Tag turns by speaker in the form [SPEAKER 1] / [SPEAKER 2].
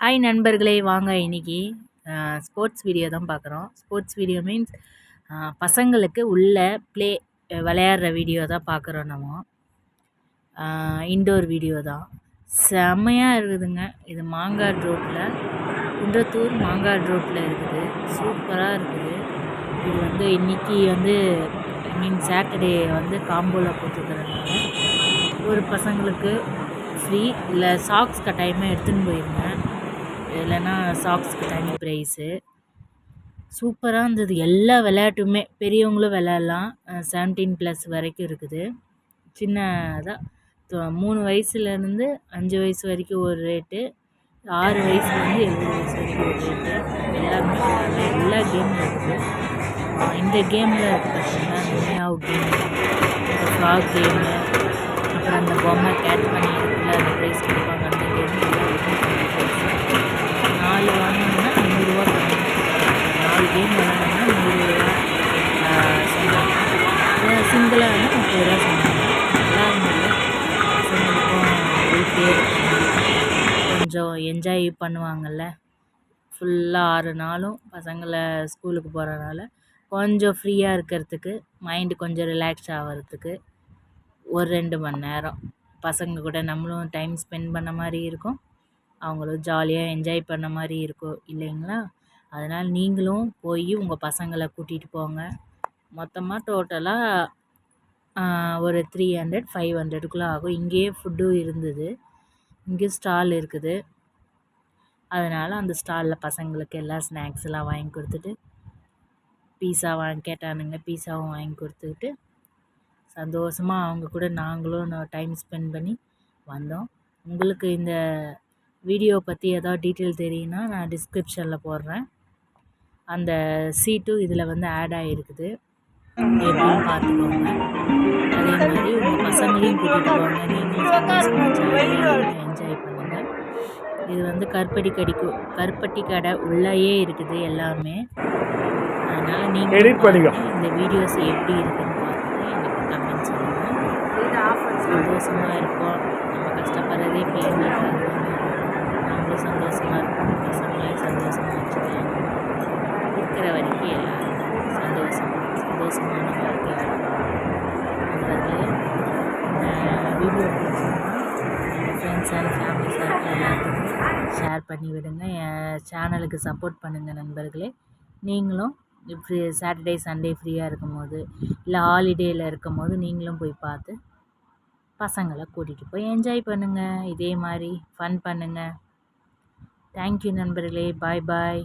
[SPEAKER 1] Hi நண்பர்களே. வாங்க இன்றைக்கி ஸ்போர்ட்ஸ் வீடியோ தான் பார்க்குறோம். ஸ்போர்ட்ஸ் வீடியோ மீன்ஸ் பசங்களுக்கு உள்ள ப்ளே விளையாடுற வீடியோ தான் பார்க்குறோம் நம்ம. இன்டோர் வீடியோ தான். செம்மையாக இருக்குதுங்க. இது மாங்காடு ரோட்டில் குன்றத்தூர் மாங்காடு ரோட்டில் இருக்குது. சூப்பராக இருக்குது. இது வந்து இன்றைக்கி வந்து மீன் சாட்டர்டே வந்து காம்போவில் போட்டுருக்கிறதுனால ஒரு பசங்களுக்கு ஃப்ரீ இல்லை சாக்ஸ் கட்டாயமாக எடுத்துன்னு போயிருந்தேன் இல்லைன்னா சாக்ஸ்க்கு தனி ப்ரைஸு சூப்பராக இருந்தது. எல்லா விளையாட்டுமே. பெரியவங்களும் விளையாடலாம். செவன்டீன் ப்ளஸ் வரைக்கும் இருக்குது. சின்னதாக மூணு வயசுலேருந்து அஞ்சு வயசு வரைக்கும் ஒரு ரேட்டு ஆறு வயசுலேருந்து எழுபது வயசு வரைக்கும் ஒரு ரேட்டு எல்லாமே எல்லா கேமும் இருக்குது. இந்த கேமில் இருக்குது பார்த்தீங்கன்னா மியாவ் கேம் கேமு அப்புறம் அந்த பொம்மை கேட் பண்ணி சிங்கிளாக வந்து முப்பது ரூபா சொன்னாங்க. நல்லா இருந்தது. பசங்களுக்கும் கொஞ்சம் என்ஜாய் பண்ணுவாங்கள்ல ஃபுல்லாக ஆறு நாளும் பசங்களை ஸ்கூலுக்கு போகிறனால கொஞ்சம் ஃப்ரீயாக இருக்கிறதுக்கு மைண்டு கொஞ்சம் ரிலாக்ஸ் ஆகிறதுக்கு ஒரு ரெண்டு மணி நேரம். பசங்க கூட நம்மளும் டைம் ஸ்பெண்ட் பண்ண மாதிரி இருக்கும். அவங்களும் ஜாலியாக என்ஜாய் பண்ண மாதிரி இருக்கும். இல்லைங்களா? அதனால் நீங்களும் போய் உங்கள் பசங்களை கூட்டிகிட்டு போங்க. மொத்தமாக டோட்டலாக ஒரு த்ரீ ஹண்ட்ரட் ஃபைவ் ஹண்ட்ரடுக்குள்ளே ஆகும். இங்கேயே ஃபுட்டும் இருந்தது. இங்கேயும் ஸ்டால் இருக்குது. அதனால் அந்த ஸ்டாலில் பசங்களுக்கு எல்லாம் ஸ்நாக்ஸ் எல்லாம் வாங்கி கொடுத்துட்டு பீஸா வாங்கி கேட்டானுங்க பீஸாவும் வாங்கி கொடுத்துக்கிட்டு சந்தோஷமாக அவங்க கூட நாங்களும் டைம் ஸ்பெண்ட் பண்ணி வந்தோம். உங்களுக்கு இந்த வீடியோ பற்றி ஏதாவது டீட்டெயில் தெரியும்னா நான் டிஸ்கிரிப்ஷனில் போடுறேன். அந்த சீட்டும் இதில் வந்து ஆட் ஆகிருக்குது எப்படின்னு பார்த்துக்கோங்க அதே மாதிரி உங்கள் பசங்களையும் கூட்டிகிட்டு போங்க. நீங்களும் சந்தோஷமாக என்ஜாய் பண்ணுங்கள் இது வந்து கருப்பட்டி கடிக்கும் கருப்பட்டி கடை உள்ளேயே இருக்குது எல்லாமே. அதனால் நீங்கள்
[SPEAKER 2] எடிட் பண்ணிக்கோ.
[SPEAKER 1] இந்த வீடியோஸ் எப்படி இருக்குன்னு பார்த்துட்டு எனக்கு கமெண்ட் சொல்லுங்கள் சந்தோஷமாக இருப்போம். நம்ம கஷ்டப்படுறதே பிள்ளைங்களுக்காக நம்மளும் சந்தோஷமாக இருப்போம். பசங்களையும் சந்தோஷமாக வச்சுக்கலாம். இருக்கிற வரைக்கும் எல்லோரும் சந்தோஷம் பண்ணி விடுங்க என் சேனலுக்கு சப்போர்ட் பண்ணுங்கள் நண்பர்களே. நீங்களும் ஃப்ரீ சாட்டர்டே சண்டே ஃப்ரீயாக இருக்கும் போது இல்லை ஹாலிடேயில் இருக்கும் போது நீங்களும் போய் பார்த்து பசங்களை கூட்டிகிட்டு போய் என்ஜாய் பண்ணுங்கள் இதே மாதிரி ஃபன் பண்ணுங்கள் தேங்க்யூ நண்பர்களே. பாய் பாய்